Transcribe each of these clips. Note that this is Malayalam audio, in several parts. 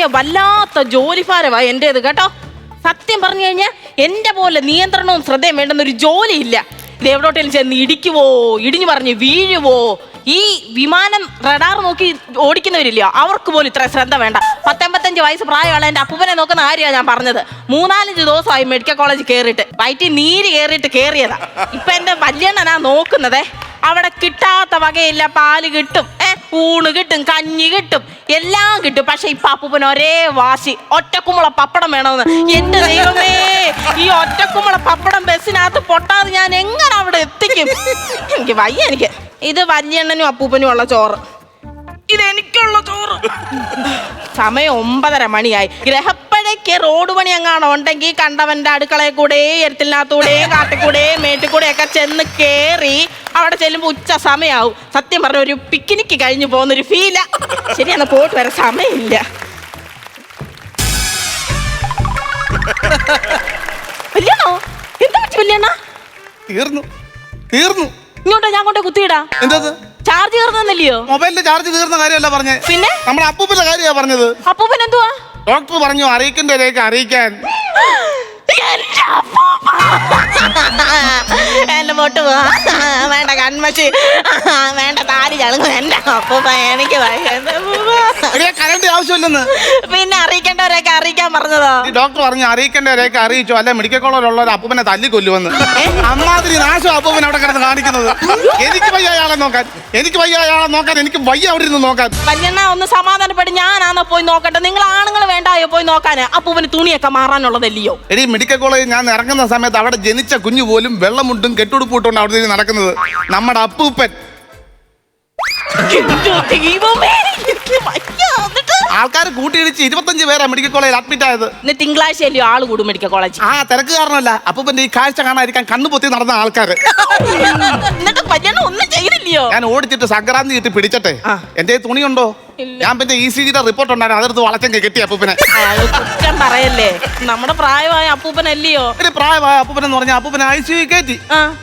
നോക്കിയ വല്ലാത്ത ജോലിഭാരമാ എന്റേത് കേട്ടോ. സത്യം പറഞ്ഞു കഴിഞ്ഞാൽ എന്റെ പോലെ നിയന്ത്രണവും ശ്രദ്ധയും വേണ്ടുന്ന ഒരു ജോലിയില്ല. ഇത് എവിടോട്ടേലും ചെന്ന് ഇടിക്കുവോ ഇടിഞ്ഞു പറഞ്ഞ് വീഴുവോ ഈ വിമാനം റഡാർ നോക്കി ഓടിക്കുന്നവരില്ല. അവർക്ക് പോലും ഇത്ര ശ്രദ്ധ വേണ്ട. പത്തൊമ്പത്തഞ്ച് വയസ്സ് പ്രായമുള്ള എന്റെ അപ്പൂപ്പനെ നോക്കുന്ന കാര്യമാണ് ഞാൻ പറഞ്ഞത്. മൂന്നാലഞ്ച് ദിവസമായി മെഡിക്കൽ കോളേജ് കയറിയിട്ട് വയറ്റിൽ നീര് കയറിയിട്ട് കയറിയതാ ഇപ്പൊ എന്റെ വല്യണ്ണനാ നോക്കുന്നതേ. അവിടെ കിട്ടാത്ത വകയില്ല പാൽ കിട്ടും. ഊണ് കിട്ടും കഞ്ഞി കിട്ടും എല്ലാം കിട്ടും. പക്ഷെ ഈ അപ്പൂപ്പൻ ഒരേ വാശി. ഒറ്റക്കുമ്പള പപ്പടം വേണമെന്ന്. എന്റെ ദൈവമേ ഈ ഒറ്റക്കുമ്പള പപ്പടം ബസ്സിനകത്ത് പൊട്ടാതെ ഞാൻ എങ്ങനെ അവിടെ എത്തിക്കും? എനിക്ക് വയ്യ എനിക്ക്. ഇത് വല്യണ്ണനും അപ്പൂപ്പനും ഉള്ള ചോറ്. ഇത് എനിക്കുള്ള ചോറ്. സമയം ഒമ്പതര മണിയായി. ഗ്രഹപ്പഴയ്ക്ക് റോഡ് പണി എങ്ങാണോ ഉണ്ടെങ്കിൽ കണ്ടവന്റെ അടുക്കളയിൽ കൂടെ എരുത്തിനകത്തൂടെ കാട്ടിക്കൂടെ മേട്ടിക്കൂടെ ഒക്കെ ചെന്ന് കേറി അവിടെ ചെല്ലുമ്പോൾ ഉച്ച സമയമാവും സത്യം പറഞ്ഞ ഒരു പിക്നിക്ക് കഴിഞ്ഞു പോകുന്ന ഒരു ഫീല ശരിയാണ് പോയിട്ട് വരെ സമയമില്ല. വല്യണോ? എന്താ പറ്റി വല്യണ്ണ തീർന്നു. തീർന്നു. ഇങ്ങോട്ടോ ഞാൻ കൊണ്ട് കുത്തിയിടാ. എന്തത്? ചാർജ് കയറുന്നില്ലയോ മൊബൈലിന്റെ ചാർജ് തീർന്ന കാര്യമല്ല പറഞ്ഞേ. പിന്നെ? നമ്മുടെ അപ്പൂപ്പന്റെ കാര്യമാ പറഞ്ഞത്. അപ്പൂപ്പൻ എന്തുവാ? ഡോക്ടർ പറഞ്ഞു അറിയിക്കേണ്ടതിലേക്ക് അറിയിക്കാൻ. എന്റെ. പോവാ പൊട്ട് പോ. വേണ്ട കൺമച്ചി വേണ്ട താടി ചളുങ്ങും. എന്റെ അപ്പൂപ്പ. എനിക്ക്. കരണ്ട് ആവശ്യമില്ലെന്ന്. പിന്നെ അറിയിക്കേണ്ടവരെയൊക്കെ അറിയിക്കാൻ പറഞ്ഞതോ? ഡോക്ടർ പറഞ്ഞു അറിയിക്കേണ്ടവരെയൊക്കെ അറിയിച്ചു. അല്ലെ മെഡിക്കൽ കോളേജിലുള്ള അപ്പൂപ്പനെ അപ്പൂപ്പനെ തല്ലിക്കൊല്ലുവെന്ന് അമ്മാതിരി നാശം അപ്പൂപ്പൻ അവിടെ കിടന്ന് കാണിക്കുന്നത്. എനിക്ക് വയ്യ അയാളെ നോക്കാൻ. എനിക്ക് വയ്യ അയാളെ നോക്കാൻ. എനിക്ക് വയ്യ അവിടെ ഇരുന്ന് നോക്കാൻ. പഞ്ഞെണ്ണ ഒന്ന് സമാധാനപ്പെട്ട് ഞാനാണോ പോയി നോക്കട്ടെ. നിങ്ങൾ ആണുങ്ങൾ വേണ്ടായോ പോയി നോക്കാൻ? അപ്പൂപ്പന് തുണിയൊക്കെ മാറാനുള്ളതല്ലയോ? എടി മെഡിക്കൽ കോളേജിൽ ഞാൻ ഇറങ്ങുന്ന സമയത്ത് അവിടെ ജനിച്ച കുഞ്ഞു പോലും വെള്ളമുണ്ടും കെട്ടുടുപ്പിട്ടുകൊണ്ട് അവിടെ നടക്കുന്നത് നമ്മുടെ അപ്പൂപ്പൻ. ആൾക്കാർ കൂട്ടിയിടിച്ച് ഇരുപത്തഞ്ച് പേരാ മെഡിക്കൽ കോളേജിൽ അഡ്മിറ്റ് ആയത്. ഇന്ന് തിങ്കളാഴ്ച അല്ലയോ ആൾ കൂടും മെഡിക്കൽ കോളേജ് ആ തിരക്ക് കാരണമല്ല. അപ്പൊ പിന്നെ ഈ കാഴ്ച കാണാതിരിക്കാൻ കണ്ണു പൊത്തി നടന്ന ആൾക്കാർ എന്നിട്ട് ഒന്നും ചെയ്തില്ലയോ? ഞാൻ ഓടിച്ചിട്ട് സംക്രാന്തി കിട്ടി പിടിച്ചട്ടെ. എന്റെ തുണിയുണ്ടോ. ഞാൻ പിന്നെ ഇ സി ജിയുടെ റിപ്പോർട്ട് ഉണ്ടായിരുന്നു. അതെടുത്ത് വളച്ചെങ്കിൽ കെട്ടി അപ്പൂപ്പനെ. കുറ്റം പറയല്ലേ. നമ്മുടെ പ്രായമായ അപ്പൂപ്പനല്ലയോ? ഒരു പ്രായമായ അപ്പൂപ്പൻ എന്ന് പറഞ്ഞാൽ അപ്പൂപ്പനെ ഐ സി യു കയറ്റി.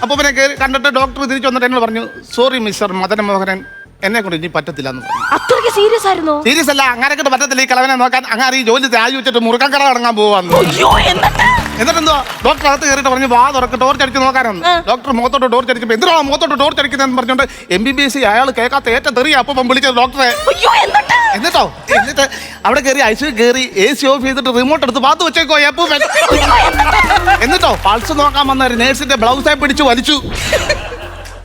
അപ്പൂപ്പനെ കണ്ടിട്ട് ഡോക്ടർ തിരിച്ചു വന്നിട്ട് എന്നോട് പറഞ്ഞു സോറി മിസ്റ്റർ മദന മോഹനൻ എന്നെ കൊണ്ട് ഇനി പറ്റത്തില്ല എന്ന് പറഞ്ഞു. അത്രയ്ക്ക് സീരിയസ് ആയിരുന്നു? സീരിയസ് അല്ല അങ്ങനെ കൊണ്ട് പറ്റത്തില്ല. ഈ കളവനെ നോക്കാൻ അങ്ങനെ ഈ ജോലി രാജി വെച്ചിട്ട് മുറുക്കാൻ കട തുടങ്ങാൻ പോവാന്ന്. അയ്യോ എന്നിട്ട്? എന്നിട്ട് എന്തോ ഡോക്ടർ അകത്ത് കയറിയിട്ട് പറഞ്ഞു വാ തുറക്ക് ടോർച്ച് അടിച്ച് നോക്കാനെന്ന്. ഡോക്ടർ മുഖത്തോട്ട് ടോർച്ച് അടിക്കുമ്പോൾ എന്തിനാ മുഖത്തോട്ട് ടോർച്ച് അടിക്കുന്നതെന്ന് പറഞ്ഞുകൊണ്ട് എം ബി ബി എസ് അയാൾ കേൾക്കാത്ത ഏറ്റവും തെറിയ അപ്പം വിളിച്ചത് ഡോക്ടറെ അയ്യോ എന്നിട്ട്? എന്നിട്ടോ? എന്നിട്ട് അവിടെ കയറി ഐസു കയറി എ സി ഓഫ് ചെയ്തിട്ട് റിമോട്ട് എടുത്ത് പാത്ത് വെച്ചേക്കോ എപ്പോ എന്നിട്ടോ? പൾസ് നോക്കാൻ വന്ന ഒരു നേഴ്സിന്റെ ബ്ലൗസായി പിടിച്ച് വലിച്ചു.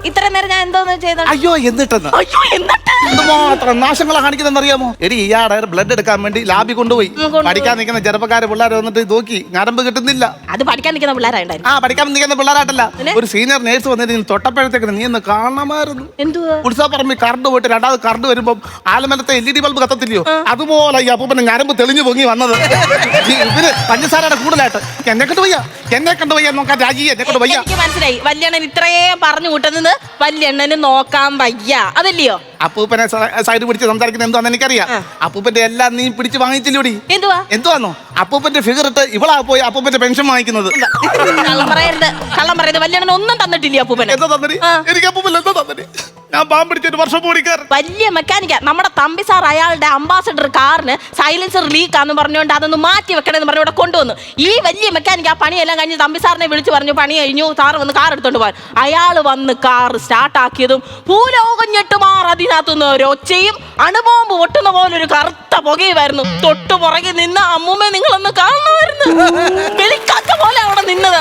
ഇത്ര നേരം ഞാൻ എന്തോന്ന് ചെയ്തോ അയ്യോ എന്നിട്ടെന്ന് അയ്യോ എന്നിട്ട്? എന്തുമാത്രം നാശങ്ങളെ കാണിക്കുന്നതെന്ന് അറിയാമോ എടി ഇയാടെ ബ്ലഡ് എടുക്കാൻ വേണ്ടി ലാബി കൊണ്ടുപോയി. പഠിക്കാൻ നിൽക്കുന്ന ചെറുപ്പക്കാരെ പിള്ളേർ വന്നിട്ട് നോക്കി ഞരമ്പ് കിട്ടുന്നില്ല. അത് പഠിക്കാൻ നിൽക്കുന്ന പിള്ളേരായിട്ട് ആ പഠിക്കാൻ നിൽക്കുന്ന പിള്ളേരായിട്ടല്ല. ഒരു സീനിയർ നേഴ്സ് വന്നിട്ട് നീ തൊട്ടപ്പോഴത്തേക്ക് നീ ഒന്ന് കാണണമായിരുന്നു. എന്തുവാ? ഉത്സവപ്പറമ്പിൽ കറണ്ട് പോയിട്ട് രണ്ടാമത് കറണ്ട് വരുമ്പോൾ ആലമരത്തെ എൽ ഇ ഡി ബൾബ് കത്തത്തില്ലയോ അതുപോലെ ഈ അപ്പൂപ്പന്റെ ഞരമ്പ് തെളിഞ്ഞു പൊങ്ങി വന്നത്. ഈ ഇവർ പഞ്ചസാരയുടെ കൂടുതലായിട്ട്. എന്നെ കണ്ടു വയ്യ. എന്നെ കണ്ടു വയ്യ നോക്കാൻ രാജി എന്നെ കണ്ടു വയ്യ. എനിക്ക് മനസ്സിലായി. വല്യണ്ണൻ ഇത്രയും പറഞ്ഞു കൂട്ടുന്നത് വല്യണ്ണന് നോക്കാൻ വയ്യ. അതല്ലയോ? അപ്പൂപ്പനെ സൈഡ് പിടിച്ച് സംസാരിക്കുന്ന എന്താന്ന് എനിക്കറിയാം. അപ്പൂപ്പന്റെ എല്ലാം നീ പിടിച്ച് വാങ്ങിച്ചില്ലൂടി? എന്തുവാ? എന്തുവാന്നോ? അപ്പൂപ്പന്റെ ഫിഗർ ഇട്ട് ഇവളാ പോയി അപ്പൂപ്പന്റെ പെൻഷൻ വാങ്ങിക്കുന്നത്. കള്ളം പറയരുത്. കള്ളം പറയരുത്. വല്യണ്ണൻ ഒന്നും തന്നിട്ടില്ല അപ്പൂപ്പൻ എന്താ തന്നെ. എനിക്ക് അപ്പൂപ്പൻ എന്താ തന്നടി? ഞാൻ പാമ്പ് പിടിച്ചൊരു വർഷം പോടിക്കാരൻ വലിയ മെക്കാനിക്ക നമ്മുടെ തമ്പി സാർ അയാളുടെ അംബാസഡർ കാറിന് സൈലൻസർ ലീക്ക് ആന്ന് പറഞ്ഞുകൊണ്ട് അതൊന്ന് മാറ്റി വെക്കണമെന്ന് പറഞ്ഞു ഇവിടെ കൊണ്ടുവന്നു. ഈ വലിയ മെക്കാനിക്ക് ആ പണിയെല്ലാം കഴിഞ്ഞ് തമ്പി സാറിനെ വിളിച്ചു പറഞ്ഞു പണി കഴിഞ്ഞു. സാർ വന്ന് കാർ എടുത്തോണ്ട് പോകാൻ. അയാൾ വന്ന് കാർ സ്റ്റാർട്ട് ആക്കിയതും ഭൂലോകം ഞെട്ടുമാർ അതിനകത്തുനിന്ന് ഒരു ഒച്ചയും അണുബോംബ് പൊട്ടുന്ന പോലെ ഒരു കറുത്ത പുകയുമായിരുന്നു. തൊട്ടു പുറകെ നിന്ന് അമ്മൂമ്മ നിങ്ങളൊന്ന് കാണണമായിരുന്നു വെളിക്കാത്ത പോലെ അവിടെ നിന്നത്.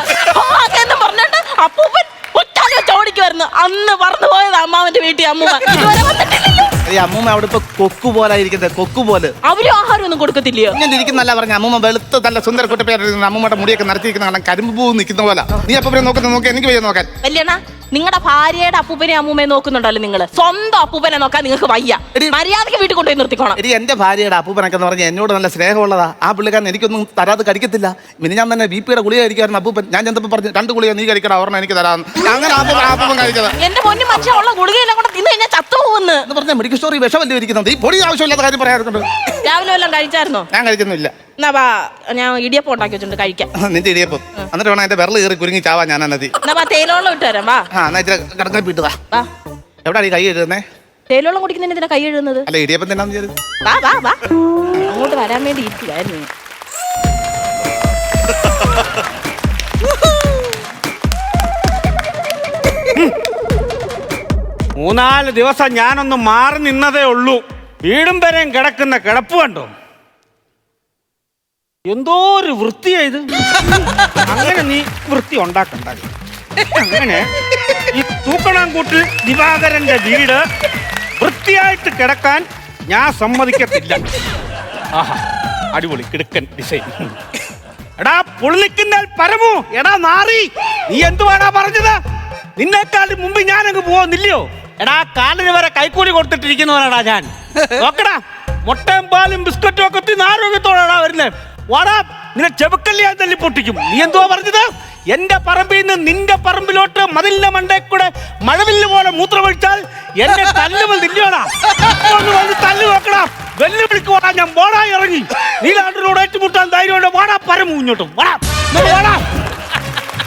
പറഞ്ഞിട്ട് അപ്പൂപ്പൻ ഒറ്റാലി വെച്ച് വരുന്നു. അന്ന് പറന്നു പോയത് അമ്മാവന്റെ വീട്ടിൽ അമ്മൂമ്മ. ഇതുവരെ വന്നിട്ടില്ലല്ലോ. ഈ അമ്മൂമ്മ അവിടെ ഇപ്പൊ കൊക്കു പോലെ ഇരിക്കുന്നത് കൊക്കു പോലെ. അവരും ആഹാരം ഒന്നും കൊടുക്കത്തില്ലയോ? ഇങ്ങനെ ഇരിക്കുന്നല്ല പറഞ്ഞ അമ്മൂമ്മ വെളുത്ത നല്ല സുന്ദര കുട്ടപ്പേരായിരുന്നു അമ്മൂമ്മയുടെ മുടിയൊക്കെ നടത്തിയിരിക്കുന്ന കാരണം കരിമ്പ് പൂ നിൽക്കുന്ന പോലെ. നീ അപ്പൊ നോക്കുന്ന നോക്കി എനിക്ക് വയ്യ നോക്കാൻ. വല്യണ്ണ നിങ്ങളുടെ ഭാര്യയുടെ അപ്പൂപ്പനെ അമ്മൂമ്മയെ നോക്കുന്നുണ്ടല്ലോ നിങ്ങൾ സ്വന്തം അപ്പൂപ്പനെ നോക്കാൻ നിങ്ങൾക്ക് വയ്യ. എടി- മര്യാദയ്ക്ക് വീട്ടിൽ കൊണ്ടുപോയി നിർത്തിക്കോണം. എടി എന്റെ ഭാര്യയുടെ അപ്പൂപ്പനൊക്കെ എന്ന് പറഞ്ഞാൽ എന്നോട് നല്ല സ്നേഹമുള്ളതാ. ആ പുള്ളിക്കാരൻ എനിക്കൊന്നും തരാതെ കഴിക്കത്തില്ല ഇനി ഞാൻ തന്നെ ബി പിയുടെ ഗുളിക കഴിക്കാൻ അപ്പൂപ്പൻ. ഞാൻ ചെന്നപ്പോൾ പറഞ്ഞു രണ്ട് ഗുളിക നീ കഴിക്കണം ഒരെണ്ണം എനിക്ക് തരാം അങ്ങനെ അപ്പൂപ്പൻ അപ്പൂപ്പൻ എന്റെ പൊന്നു മനുഷ്യ ഉള്ള ഗുളികയെല്ലാം കൂടെ തിന്നു കഴിഞ്ഞാൽ ചത്തുപോകുന്നു എന്ന് പറഞ്ഞാൽ മെഡിക്കൽ സ്റ്റോറി വിഷമല്ലേ ഇരിക്കുന്നത്? ഈ പൊടി ആവശ്യമില്ലാത്ത കാര്യം പറയാറുണ്ട്. രാവിലെ വല്ലതും കഴിച്ചായിരുന്നോ? ഞാൻ കഴിക്കുന്നില്ല. എന്നാ ബാ ഞാൻ ഇടിയപ്പം ഉണ്ടാക്കി വെച്ചിട്ടുണ്ട് കഴിക്കാം. നിന്റെ ഇടിയപ്പം. എന്നിട്ട് വേണം എന്റെ വിരൽ കയറി കുരുങ്ങി ചാവാ ഞാൻ അന്നതി എന്നാ ബാ തേയിലോളം ഇട്ട് തരാം വാ. ആ എന്നാ ഇച്ചിരി കിടക്കാൻ വീട്ടുതാ വാ. എവിടെയാണ് ഈ കൈ എഴുതുന്നേ തേയിലുള്ള കുടിക്കുന്നതിന് ഇതിനെ കൈ എഴുതുന്നത് അല്ല ഇടിയപ്പം തന്നെ ചെയ്ത് വാ വാ വാ. അങ്ങോട്ട് വരാൻ വേണ്ടി ഇരിക്കുകയായിരുന്നു മൂന്നാൽ ദിവസം ഞാനൊന്ന് മാറി നിന്നതേ ഉള്ളൂ. വീടും വരെയും കിടക്കുന്ന കിടപ്പ് കണ്ടോ? എന്തോ ഒരു വൃത്തിയായത് അങ്ങനെ നീ വൃത്തി ഉണ്ടാക്കണ്ട. അങ്ങനെ ഈ തൂക്കണാങ്കൂട്ടിൽ ദിവാകരന്റെ വീട് വൃത്തിയായിട്ട് കിടക്കാൻ ഞാൻ സമ്മതിക്കത്തില്ല. ആഹാ അടിപൊളി കിടക്കൻ ഡിസൈൻ എടാ പുള്ളിക്കുന്നൽ പരമു. എടാ നാറി നീ എന്തുവാടാ പറഞ്ഞത്? നിന്നെക്കാളും മുമ്പ് ഞാനങ്ങ് പോകുന്നില്ലയോ എടാ കാലിന് വരെ കൈക്കൂലി കൊടുത്തിട്ടിരിക്കുന്നവനാടാ ഞാൻ. നോക്കടാ മുട്ടയും പാലും ബിസ്ക്കറ്റും ഒക്കെ തിന്ന് ആരോഗ്യത്തോടാടാ വരുന്നത് വാടാ നിന്നെ ചെവുക്കല്ലി ഞാൻ തല്ലി പൊട്ടിക്കും. നീ എന്തുവാ പറഞ്ഞത്? എന്റെ പറമ്പിൽ നിന്ന് നിന്റെ പറമ്പിലോട്ട് മതിലിന്റെ മണ്ടേ കൂടെ മഴവില്ല് പോലെ മൂത്രമൊഴിച്ചാൽ എന്റെ തല്ലുകൾ നിന്നോടാ ഒന്ന് വന്ന് തല്ലു നോക്കടാ വെല്ലുവിളിക്കുവാടാ ഞാൻ വാടാ ഇറങ്ങി. നീ നീലാണ്ടിനോട് ഏറ്റുമുട്ടാൻ ധൈര്യമുണ്ട്. വാടാ പരമു മുന്നോട്ടും വാടാ വാടാ.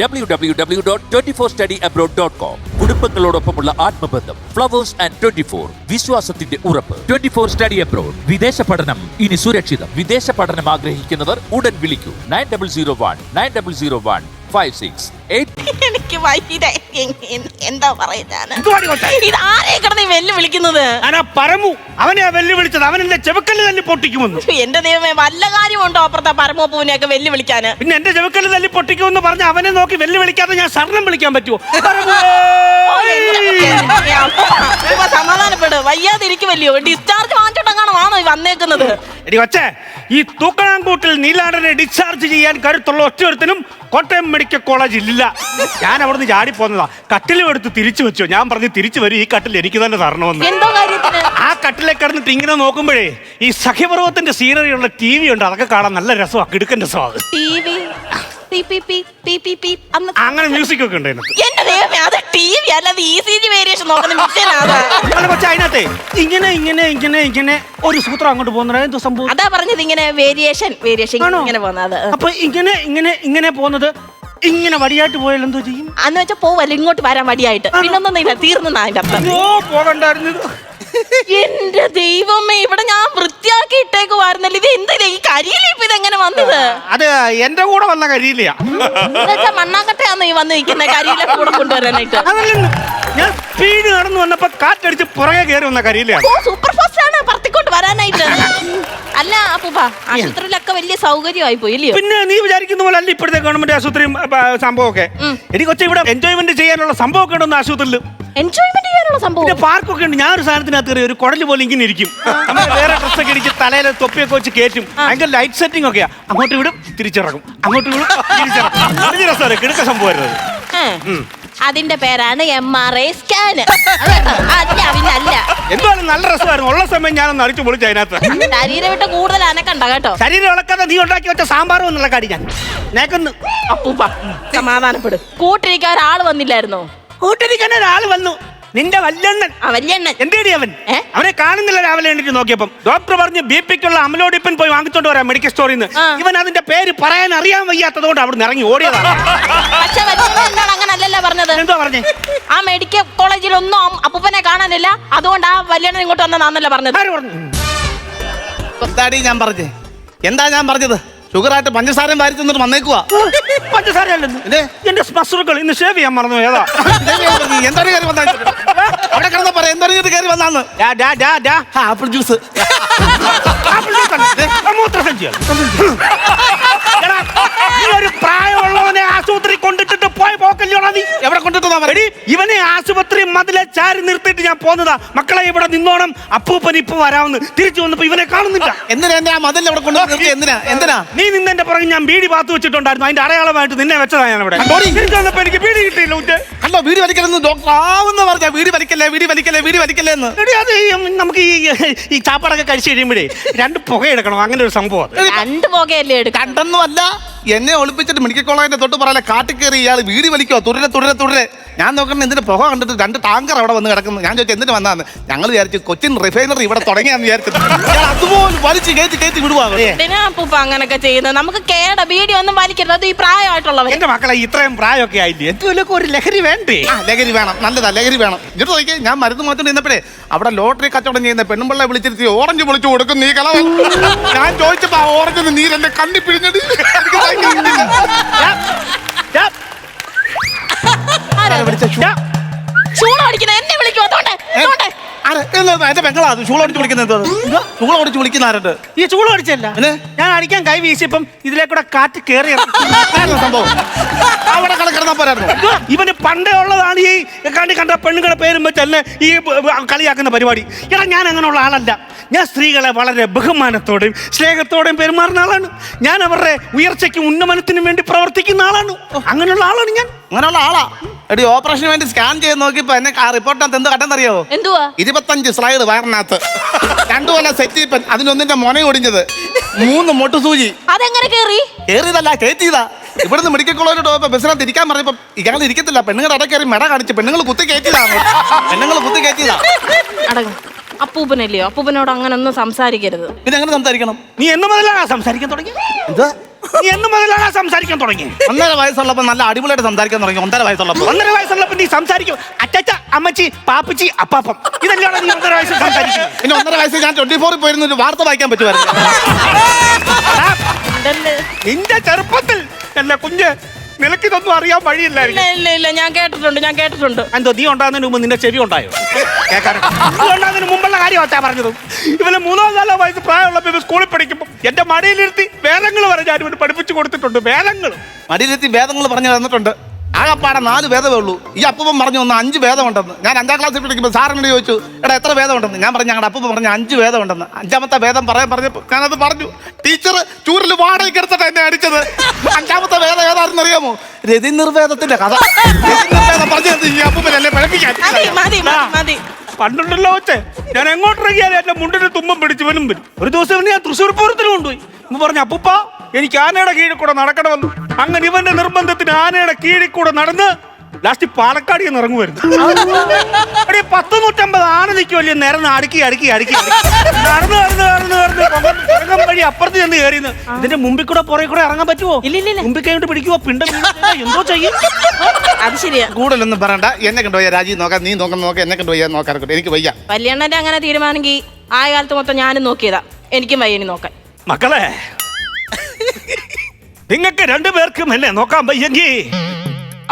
W W W dot twenty four study abroad dot com കുടുംബങ്ങളോടൊപ്പമുള്ള ആത്മബന്ധം ഫ്ലവേഴ്സ് ആൻഡ് ട്വന്റി ഫോർ വിശ്വാസത്തിന്റെ ഉറപ്പ്. ട്വന്റി ഫോർ സ്റ്റഡി അബ്രോഡ് വിദേശ പഠനം ഇനി സുരക്ഷിതം. വിദേശ പഠനം ആഗ്രഹിക്കുന്നവർ ഉടൻ വിളിക്കൂ. Nine double zero one nine double zero one five six എനിക്ക് വൈകിട്ട് എന്താ പറയുന്നത്? ഇത് ആരെ കിടന്ന് ഈ വെല്ലു വിളിക്കുന്നത്? ഞാനാ പരമു? അവനെ വെല്ലുവിളിച്ചത് അവൻ എന്റെ ചെവക്കല്ല് തല്ലി പൊട്ടിക്കുമെന്ന്. എന്റെ ദൈവമേ വല്ല കാര്യമുണ്ടോ അപ്പുറത്തെ പരമോപ്പൂവിനെയൊക്കെ വെല്ലു വിളിക്കാന്? പിന്നെ എന്റെ ചെവക്കല്ല് തല്ലി പൊട്ടിക്കുമെന്ന് പറഞ്ഞ അവനെ നോക്കി വെല്ലുവിളിക്കാതെ ഞാൻ ശരണം വിളിക്കാൻ പറ്റുമോ സമാധാനപ്പെട്. വയ്യാതിരിക്കുമല്ലയോ ഡിസ്ചാർജ് വാങ്ങിച്ചോട്ടങ്ങാണോ ഈ വന്നേക്കുന്നത്? എടി കൊച്ചേ ഈ തൂക്കണാങ്കൂട്ടിൽ നീലാടനെ ഡിസ്ചാർജ് ചെയ്യാൻ കരുത്തുള്ള ഒറ്റയൊരുത്തനും കോട്ടയം മെഡിക്കൽ കോളേജ് ഇല്ല. ഞാൻ അവിടുന്ന് ചാടി പോന്നതാ. കട്ടിലും എടുത്ത് തിരിച്ചു വെച്ചോ. ഞാൻ പറഞ്ഞു തിരിച്ചു വരും ഈ കട്ടിൽ എനിക്ക് തന്നെ തരണമെന്ന്. എന്തോ കാര്യത്തിന്? ആ കട്ടിലെ കിടന്നിട്ട് ഇങ്ങനെ നോക്കുമ്പോഴേ ഈ സഖ്യപർവത്തിന്റെ സീനറി ഉള്ള ടി വി ഉണ്ട്. അതൊക്കെ കാണാൻ നല്ല രസമാണ് കിടുക്കൻ രസമാണ് T V P P P P P P അന്ന് അങ്ങനെ മ്യൂസിക് ഒക്കെ ഉണ്ട് അതിനകത്ത്. എന്റെ ദൈവമേ അത് ടി വി അല്ലാതെ ഇ സി ജി വേരിയേഷൻ നോക്കുന്ന അതാ. അല്ല കൊച്ചേ അതിനകത്തെ ഇങ്ങനെ ഇങ്ങനെ ഇങ്ങനെ ഇങ്ങനെ ഒരു സൂത്രം അങ്ങോട്ട് പോകുന്നത് എന്തോ സംഭവം? അതാ പറഞ്ഞത് ഇങ്ങനെ വേരിയേഷൻ വേരിയേഷൻ ആണോ? ഇങ്ങനെ പോകുന്നത്. അപ്പൊ ഇങ്ങനെ ഇങ്ങനെ ഇങ്ങനെ പോകുന്നത് ഇങ്ങനെ വടിയായിട്ട് പോയാൽ എന്തോ ചെയ്യും? അന്ന് വെച്ചാ പോവല്ല ഇങ്ങോട്ട് വരാൻ വടിയായിട്ട്. പിന്നൊന്നും തീർന്നു അതിന്റെ അർത്ഥം. ഓ എന്റെ ദൈവമേ ഇവിടെ ഞാൻ വൃത്തിയാക്കി ഇട്ടേക്കുവായിരുന്നല്ലോ. ഇത് എന്തിനാ ഈ കരിയില ഇപ്പൊ ഇതെങ്ങനെ വന്നത്? അത് എന്റെ കൂടെ വന്ന കരിയിലയാ. എന്നുവെച്ചാ മണ്ണാങ്കട്ടയാന്ന് ഈ വന്ന് നിൽക്കുന്ന കരിയില കൂടെ കൊണ്ടുവരാനായിട്ട്? ഞാൻ സ്പീഡ് നടന്നു വന്നപ്പോ കാറ്റടിച്ച് പുറകെ കയറി വന്ന കരിയിലാണ് ഓ സൂപ്പർ ഫാസ്റ്റ് ആണ് പറത്തിക്കൊണ്ട് വരാനായിട്ട്. അല്ല അപ്പൂപ്പ ആശുപത്രിയിലൊക്കെ വലിയ സൗകര്യമായി പോയി ഇല്ലയോ പിന്നെ നീ വിചാരിക്കുന്ന പോലെ അല്ല ഇപ്പോഴത്തെ ഗവൺമെന്റ് ആശുപത്രിയും സംഭവമൊക്കെ. എനിക്ക് കൊച്ചു ഇവിടെ എൻജോയ്മെന്റ് ചെയ്യാനുള്ള സംഭവമൊക്കെ ഉണ്ടെന്ന് ആശുപത്രിയിൽ. എൻജോയ്മെന്റ് ചെയ്യാനുള്ള സംഭവം? പാർക്ക് പാർക്കൊക്കെ ഉണ്ട്. ഞാൻ ഒരു സാധനത്തിനകത്ത് കയറി ഒരു കുടൽ പോലെ ഇങ്ങനെ ഇരിക്കും. നമ്മൾ വേറെ ഡ്രസ്സൊക്കെ ഇടിച്ച് തലയിലെ തൊപ്പിയൊക്കെ വെച്ച് കയറ്റും. ഭയങ്കര ലൈറ്റ് സെറ്റിംഗ് ഒക്കെയാ. അങ്ങോട്ട് വിടും തിരിച്ചിറങ്ങും. അങ്ങോട്ട് വിടും തിരിച്ചിറങ്ങും. രസമാണ് കിടക്ക ഏ, അതിന്റെ പേരാണ് എം ആർ ഐ സ്കാൻ അല്ല. പിന്നല്ല എന്തായാലും നല്ല രസമായിരുന്നു. ഉള്ള സമയം ഞാനൊന്ന് അടിച്ചു പൊളിച്ചു അതിനകത്ത്. ശരീരം വിട്ട് കൂടുതൽ അനക്കണ്ട കേട്ടോ. ശരീരം ഇളക്കാതെ നീ ഉണ്ടാക്കി വെച്ച സാമ്പാറും എന്നുള്ള കാടി ഞാൻ. നേക്കൊന്ന് അപ്പൂപ്പ. സമാധാനപ്പെടും. കൂട്ടിരിക്കാൻ ഒരാൾ വന്നില്ലായിരുന്നോ? കൂട്ടിരിക്കാൻ ഒരാൾ വന്നു. നിന്റെ വല്യണ്ണൻ. ആ വല്യണ്ണൻ. എന്തേടി അവൻ? ഏ? അവനെ കാണുന്നില്ല രാവിലെ എണീറ്റ് നോക്കിയപ്പം. ഡോക്ടർ പറഞ്ഞ് ബി പിക്കുള്ള അമലോഡിപ്പൻ പോയി വാങ്ങിച്ചോണ്ട് വരാം മെഡിക്കൽ സ്റ്റോറിൽ നിന്ന്. ആ. ഇവൻ അതിന്റെ പേര് പറയാൻ അറിയാൻ വയ്യാത്തത് കൊണ്ട് അവിടെ ഇറങ്ങി ഓടിയതാണ്. പക്ഷെ വല്യണ്ണൻ എന്താണ് അങ്ങനെ അല്ലല്ലോ പറഞ്ഞത്? എന്തോ പറഞ്ഞേ? ആ മെഡിക്കൽ കോളേജിലൊന്നും അം- അപ്പൂപ്പനെ കാണാനില്ല. അതുകൊണ്ട് ആ വല്യണ്ണൻ ഇങ്ങോട്ട് വന്നതാന്നല്ല പറഞ്ഞത്. ആര് പറഞ്ഞു? എന്താടി ഞാൻ പറഞ്ഞേ? എന്താ ഞാൻ പറഞ്ഞത്? ഷുഗറായിട്ട് പഞ്ചസാരയും വാരി തിന്നിട്ട് വന്നേക്കുവാ. പഞ്ചസാര? എന്റെ മസറുകൾ ഇന്ന് ഷേവ് ചെയ്യാൻ മറന്നു ഏതാ എന്താണ് കാര്യം വന്ന അവിടെ കിടന്ന പറ എന്തറിഞ്ഞിട്ട് കയറി വന്നാന്ന്. Apple juice apple juice. എടാ, ഒരു പ്രായമുള്ളവനെ ആശുപത്രി കൊണ്ടിട്ടിട്ട് പോയ പോക്കല്ലോടാ നീ. എവിടെ കൊണ്ടിട്ട് എടി, ഇവനെ ആശുപത്രി മതിലെ ചാരി നിർത്തിയിട്ട് ഞാൻ പോന്നതാ മക്കളെ ഇവിടെ നിന്നോണം അപ്പൂപ്പൻ ഇപ്പൊ വരാമെന്ന്. തിരിച്ചു വന്നപ്പോ ഇവനെ കാണുന്നില്ല. എന്തിനാ ആ മതിൽ എന്തിനാ? എന്തിനാ? നീ നിന്നെന്റെ പുറകെ ഞാൻ ബീഡി പാത്തു വെച്ചിട്ടുണ്ടായിരുന്നു. അതിന്റെ അടയാളമായിട്ട് നിന്നെ വെച്ചതാ ഞാൻ അവിടെ തിരിച്ചു വന്നപ്പോ എനിക്ക് ബീഡി കിട്ടിയില്ല ഉച്ച അല്ലോ വീട് വലിക്കലെന്ന് ഡോക്ടർ ആവുന്ന പറഞ്ഞ വീട് വലിക്കല്ലേ വീട് വലിക്കല്ലേ വീട് വലിക്കല്ലേ എന്ന് എടി, അത് ഈ, നമുക്ക് ഈ ഈ ചാപ്പാടൊക്കെ കഴിച്ചു കഴിയുമ്പോഴേ രണ്ട് പുക എടുക്കണം അങ്ങനെ ഒരു സംഭവം അത്. രണ്ട് പുകയല്ലേ എടുക്കാം? കണ്ടൊന്നും അല്ല എന്നെ ഒളിപ്പിച്ചിട്ട് മെഡിക്കൽ കോളേജിന്റെ തൊട്ട് പറയല കാട്ടിക്കേറി കയറി ഇയാൾ വീട് വലിക്കോ? തുടരെ തുടരെ തുടരെ ഞാൻ നോക്കണം എന്തിന്റെ പുക കണ്ടിട്ട് രണ്ട് ടാങ്കർ അവിടെ വന്ന് കിടക്കുന്നു? ഞാൻ ചോദിച്ചു എന്തിന് വന്നാന്ന് ഞങ്ങൾ വിചാരിച്ചു കൊച്ചിൻ റിഫൈനറി ഇവിടെ തുടങ്ങിയാന്ന് വിചാരിച്ചു ഞാൻ അതുപോലെ വലിച്ചു കയറ്റി കയറ്റി വിടുവാ. എന്തിനാ അപ്പൂപ്പ അങ്ങനൊക്കെ ചെയ്യുന്നത്? നമുക്ക് കേട വീഡിയോ ഒന്നും വലിക്കരുത്. അത് ഈ പ്രായമായിട്ടുള്ളവർ എന്റെ മക്കളെ ഇത്രയും പ്രായമൊക്കെ ആയില്ലേ? എന്തുമല്ലൊക്കെ ഒരു ലഹരി വേണ്ടേ? ആ ലഹരി വേണം. നല്ലതാ ലഹരി വേണം. എന്നിട്ട് നോക്കിയാൽ ഞാൻ മരുന്ന് മാറ്റി നിന്നപ്പോഴേ അവിടെ ലോട്ടറി കച്ചവടം ചെയ്യുന്ന പെണ്ണുമ്പിള്ള വിളിച്ചിരുത്തി ഓറഞ്ച് വിളിച്ചു കൊടുക്കും നീ കളവൻ ഞാൻ ചോദിച്ചപ്പോ ആ ഓറഞ്ച് നീരെന്നെ കണ്ണി പിഴിഞ്ഞത് എന്നെ എന്റെ പെങ്ങളാ? ഓടിച്ച് വിളിക്കുന്നത് ഓടിച്ച് ഈ പിന്നെ? ഞാൻ അടിക്കാൻ കൈ വീശിയപ്പം ഇതിലേക്കൂടെ കാറ്റ് കേറി ആരാ സംഭവം? അവിടെ കിടക്കുന്ന പോരായിരുന്നു. ഇവന് പണ്ടേ ഉള്ളതാണ് ഈ കണ്ടി കണ്ട പെണ്ണുങ്ങളുടെ പേരും വെച്ചല്ലേ ഈ ബ- ബ- കളിയാക്കുന്ന പരിപാടി. എടാ ഞാൻ അങ്ങനെയുള്ള ആളല്ല. ഞാൻ സ്ത്രീകളെ വളരെ ബഹുമാനത്തോടെയും സ്നേഹത്തോടെയും പെരുമാറുന്ന ആളാണ്. ഞാൻ അവരുടെ ഉയർച്ചയ്ക്കും ഉന്നമനത്തിനും വേണ്ടി പ്രവർത്തിക്കുന്ന ആളാണ്. അങ്ങനെയുള്ള ആളാണ് ഞാൻ. അങ്ങനെയുള്ള ആളാ? എടി ഓപ്പറേഷന് വേണ്ടി സ്കാൻ ചെയ്ത് നോക്കിയപ്പോ എന്നെ ആ റിപ്പോർട്ടിനകത്ത് എന്ത് കണ്ടെന്നറിയോ എന്തുവാ? ഇരുപത്തഞ്ച് സ്ലൈഡ് വയറിനകത്ത്. രണ്ടു കൊല്ലം സെറ്റിപ്പൻ അതിനൊന്നിന്റെ മൊന ഒടിഞ്ഞത് മൂന്ന് മൊട്ടുസൂചി. അതെങ്ങനെ കേറി? കേറിയതല്ല കേറ്റിയതാ ഇവിടുന്ന് മെഡിക്കൽ കോളേജിൽ പോയപ്പോ ബസ്സിനകത്ത് ഇരിക്കാൻ പറഞ്ഞപ്പോ ഇയാൾ ഇരിക്കത്തില്ല. പെണ്ണുങ്ങളുടെ കയറി മെട കാണിച്ച് പെണ്ണുങ്ങൾ കുത്തി കയറ്റിയതാണ് പെണ്ണുങ്ങൾ കുത്തി കയറ്റിയതാ അടങ്ങും. അപ്പൂപ്പനല്ലയോ? അപ്പൂപ്പനോട് അങ്ങനെ ഒന്നും സംസാരിക്കരുത്. പിന്നെ എങ്ങനെ സംസാരിക്കണം? നീ എന്ന് മുതലാണ് സംസാരിക്കാൻ തുടങ്ങി. എന്താ? നീ എന്ന് മുതലാണ് സംസാരിക്കാൻ തുടങ്ങി. ഒന്നര വയസ്സുള്ളപ്പോ നല്ല അടിപൊളിയായിട്ട് സംസാരിക്കാൻ തുടങ്ങി ഒന്നര വയസ്സുള്ളപ്പോ. ഒന്നര വയസ്സുള്ളപ്പോ നീ സംസാരിക്കും. അച്ചച്ച അമ്മച്ചി പാപ്പച്ചി അപ്പാപ്പം. ഇതെല്ലാം നീ ഒന്നര വയസ്സിൽ സംസാരിക്കും പിന്നെ ഒന്നര വയസ്സിൽ ഞാൻ ട്വന്റി ഫോറിൽ പോയിരുന്ന ഒരു വാർത്ത വായിക്കാൻ പറ്റുമായിരുന്നു? നിന്റെ ചെറുപ്പത്തിൽ എന്റെ കുഞ്ഞ് നിനക്കിതൊന്നും അറിയാൻ ഇല്ല വഴിയില്ലായിരിക്കും. ഇല്ല ഇല്ല ഞാൻ കേട്ടിട്ടുണ്ട് ഞാൻ കേട്ടിട്ടുണ്ട്. എന്തോ നീ ഉണ്ടാകുന്നതിന് മുമ്പ് നിന്റെ ചെവി ഉണ്ടായോ? കേൾക്കാൻ നീ ഉണ്ടാകുന്നതിന് മുമ്പുള്ള കാര്യം അച്ഛാ പറഞ്ഞത്. ഇവന് മൂന്നോ നാലോ വയസ്സ് പ്രായമുള്ള ഇവൻ സ്കൂളിൽ പഠിക്കുമ്പോൾ എന്റെ മടിയിലിരുത്തി വേദങ്ങൾ വരെ ഞാൻ ഇവന് പഠിപ്പിച്ചു കൊടുത്തിട്ടുണ്ട്. വേദങ്ങൾ. മടിയിലെത്തി വേദങ്ങൾ പറഞ്ഞു തന്നിട്ടുണ്ട്. ആകപ്പാടെ നാല് വേദമേ ഉള്ളൂ. ഈ അപ്പൂപ്പൻ പറഞ്ഞു ഒന്ന് അഞ്ച് വേദമുണ്ടെന്ന് ഞാൻ അഞ്ചാം ക്ലാസ്സിൽ പഠിക്കുമ്പോൾ സാറിനോട് ചോദിച്ചു എടാ എത്ര ഭേദമുണ്ടെന്ന്? ഞാൻ പറഞ്ഞു ഞങ്ങളുടെ അപ്പൂപ്പൻ പറഞ്ഞു അഞ്ച് ഭേദമുണ്ടെന്ന്. അഞ്ചാമത്തെ വേദം പറയാൻ പറഞ്ഞപ്പോൾ ഞാനത് പറഞ്ഞു. ടീച്ചർ ചൂരിൽ വാടകയ്ക്ക് എടുത്തിട്ട് എന്നെ അടിച്ചത്. അഞ്ചാമത്തെ വേദം ഏതാണെന്ന് അറിയാമോ? രതി നിർവേദത്തിന്റെ കഥ പറഞ്ഞു അപ്പൂപ്പനല്ലേ പഠിപ്പിക്കാൻ പണ്ടുണ്ടല്ലോ വെച്ചേ ഞാൻ എങ്ങോട്ടിറങ്ങിയാലും എന്റെ മുണ്ടിന്റെ തുമ്പം പിടിച്ചു വരും വരും. ഒരു ദിവസം ഇവനെ ഞാൻ തൃശ്ശൂർ പൂരത്തിന് കൊണ്ടുപോയി. ഇന്ന് പറഞ്ഞ അപ്പൂപ്പ എനിക്ക് ആനയുടെ കീഴിൽ കൂടെ നടക്കണമെന്ന് അങ്ങനെ ഇവന്റെ നിർബന്ധത്തിന് ആനയുടെ കീഴിൽ കൂടെ നടന്ന് ലാസ്റ്റ് പാലക്കാട് നിന്ന് ഇറങ്ങുമായിരുന്നു പത്ത് നൂറ്റമ്പത് ആന നിൽക്കുമല്ലേ നേരം അടുക്കി അടുക്കി അടുക്കി. നടന്ന് നടന്ന് കൊമ്പൻ വഴി അപ്പുറത്ത് ചെന്ന് കയറിന്ന് ഇതിന്റെ മുമ്പിൽ കൂടെ പുറകെ കൂടെ ഇറങ്ങാൻ പറ്റുമോ ഇല്ല, ഇല്ല, ഇല്ല. മുമ്പിൽ കഴിഞ്ഞിട്ട് പിടിക്കുവോ? പിണ്ടം എന്തോ ചെയ്യും? അത് ശരിയാ. കൂടുതലൊന്നും പറയണ്ട. എന്നെ കൊണ്ടുപോയ രാജീവ് നോക്കാം നീ നോക്കാൻ നോക്കാം. എന്നെ കൊണ്ടുപോയാൽ നോക്കാൻ എനിക്ക് വയ്യ. വല്യണ്ണന്റെ അങ്ങനെ തീരുമാനമെങ്കിൽ ആ കാലത്ത് മൊത്തം ഞാനും നോക്കിയതാ. എനിക്കും വയ്യനി നോക്കാൻ. മക്കളെ നിങ്ങൾക്ക് രണ്ടുപേർക്കും എന്നെ നോക്കാൻ വയ്യെങ്കിൽ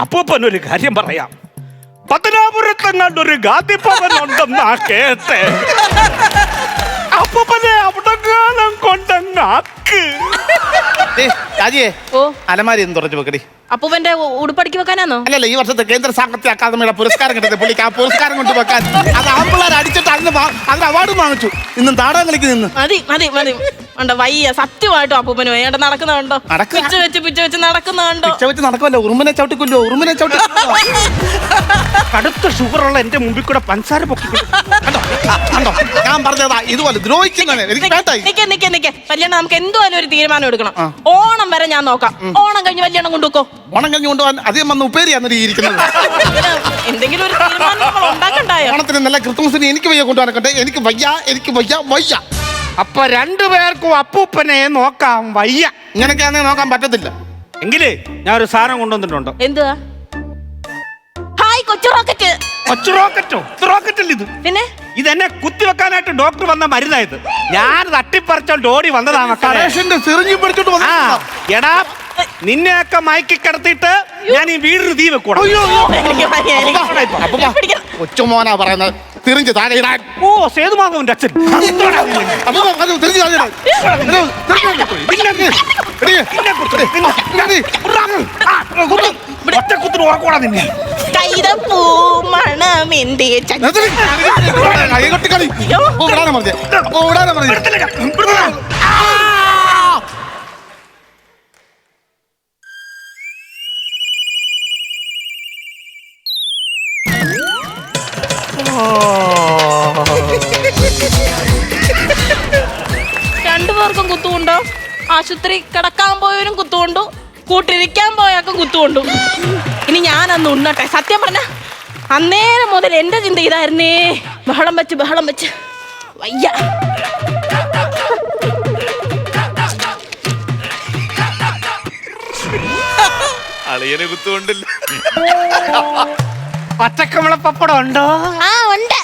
അപ്പൂപ്പൻ ഒരു കാര്യം പറയാം. പത്തനാപുരത്തെങ്ങാണ്ടൊരു ഗാന്ധിഭവൻ ഉണ്ടെന്നാ കേട്ടെ. രാജിയെ ഓ. അലമാരി എന്ന് തുറച്ചു വെക്കടി അപ്പൂവന്റെ ഉടുപ്പടിക്ക് വെക്കാനാണോ അല്ലല്ല ഈ വർഷത്തെ കേന്ദ്ര സാഹിത്യ അക്കാദമിയുടെ പുരസ്കാരം കിട്ടുന്നത് പുള്ളിക്ക് ആ പുരസ്കാരം കൊണ്ട് വെക്കാൻ. അത് ആമ്പിള്ളേർ അടിച്ചിട്ട് അതിന് അതിന് അവാർഡ് വാങ്ങിച്ചു. ഇന്നും താടകം കളിക്ക് നിന്ന്. മതി മതി മതി. ഉണ്ടോ വയ്യ സത്യമായിട്ടും അപ്പൂപ്പന് വേണ്ട നടക്കുന്നുണ്ടോ. പിച്ച വെച്ച് പിച്ച വെച്ച് നടക്കുന്നുണ്ടോ പിച്ച വെച്ച് നടക്കുമല്ലോ ഉറുമനെ ചവിട്ടിക്കൊല്ലോ ഉറുമനെ ചവിട്ടി കടുത്ത ഷുഗറുള്ള എന്റെ മുമ്പിൽ കൂടെ പഞ്ചസാര പൊക്കി കണ്ടോ? കണ്ടോ? ഞാൻ പറഞ്ഞതാ ഇതുപോലെ ദ്രോഹിക്കുന്നവനെ. എനിക്ക് നിക്ക് നിക്ക് നിക്ക് കല്യാണം നമുക്ക് എന്തുവായാലും ഒരു തീരുമാനം എടുക്കണം. ആ. ഓണം വരെ ഞാൻ നോക്കാം. ഓണം കഴിഞ്ഞ് കല്യാണം കൊണ്ടുപോക്കോ ഓണം കഴിഞ്ഞ് കൊണ്ടുപോകാൻ അധികം വന്ന് ഉപ്പേരിയാന്ന് ഇരിക്കുന്നത്. ഇതിന് എന്തെങ്കിലും ഒരു തീരുമാനം നമ്മൾ ഉണ്ടാക്കണ്ടായോ? ഓണത്തിന് നല്ല ക്രിസ്മസിന് എനിക്ക് വയ്യ കൊണ്ടുപോകാനൊക്കെ എനിക്ക് വയ്യ എനിക്ക് വയ്യ വയ്യ. അപ്പൊ രണ്ടുപേർക്കും അപ്പൂപ്പനെ നോക്കാൻ വയ്യ. ഇങ്ങനെയൊക്കെയാണെങ്കിൽ നോക്കാൻ പറ്റത്തില്ല. എങ്കിലേ ഞാൻ ഒരു സാധനം കൊണ്ടുവന്നിട്ടുണ്ട്. എന്തുവാ? ഹായ് കൊച്ചു റോക്കറ്റ്. കൊച്ചു റോക്കറ്റോ? ഇത് പിന്നെ ഇത്? പിന്നെ? ഇതെന്നെ കുത്തിവെക്കാനായിട്ട് ഡോക്ടർ വന്ന മരുന്നായത്. ഞാൻ തട്ടിപ്പറിച്ചോണ്ട് ഓടി വന്നതാ മക്കളെ. ആ എടാ നിന്നെയൊക്കെ മയക്കി കിടത്തിയിട്ട് ഞാൻ ഈ വീടിന് തീ വെക്കൂടാ എനിക്ക് വയ്യ, എനിക്ക് അപ്പൂപ്പ, പിടിക്കണം. കൊച്ചുമോനാ പറയുന്നത്. തിരിഞ്ഞ് താഴെ ഇടാൻ. ഓ സേതുമാധവന്റെ അച്ഛൻ. അപ്പൂപ്പ, അത് തിരിഞ്ഞ് താഴെ ഇടാൻ. ഇത് തിരിഞ്ഞ് ഇട്. എടീ, എടീ, എടീ. ഒറ്റക്കുത്തിന് ഉറക്കോടാ നിന്നെ. കൈതപ്പൂ മണമെന്റെ ച- നിർത്തി. കൈ കൊട്ടി കളി. അപ്പോ വിടാനാ പറഞ്ഞേ. അപ്പോ വിടാനാ പറഞ്ഞേ. രണ്ടുപേർക്കും ആശുപത്രി കിടക്കാൻ പോയവരും കുത്തുകൊണ്ടു കൂട്ടിരിക്കാൻ പോയാക്കും കുത്തുകൊണ്ടു. ഇനി ഞാൻ അന്ന് ഉണ്ണട്ടെ. സത്യം പറഞ്ഞ അന്നേരം മുതൽ എന്റെ ചിന്ത ഇതായിരുന്നേ. ബഹളം വെച്ച് ബഹളം വെച്ച്. വയ്യ. അളിയനെ കുത്തുകൊണ്ടില്ല. പച്ചക്കമള പപ്പടം ഉണ്ടോ? ആ ഉണ്ട്.